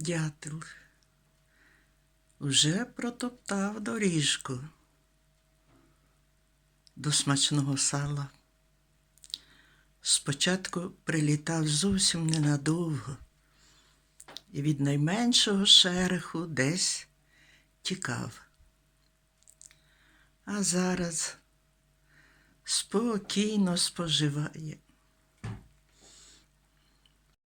Дятел уже протоптав доріжку до смачного сала. Спочатку прилітав зовсім ненадовго і від найменшого шереху десь тікав. А зараз спокійно споживає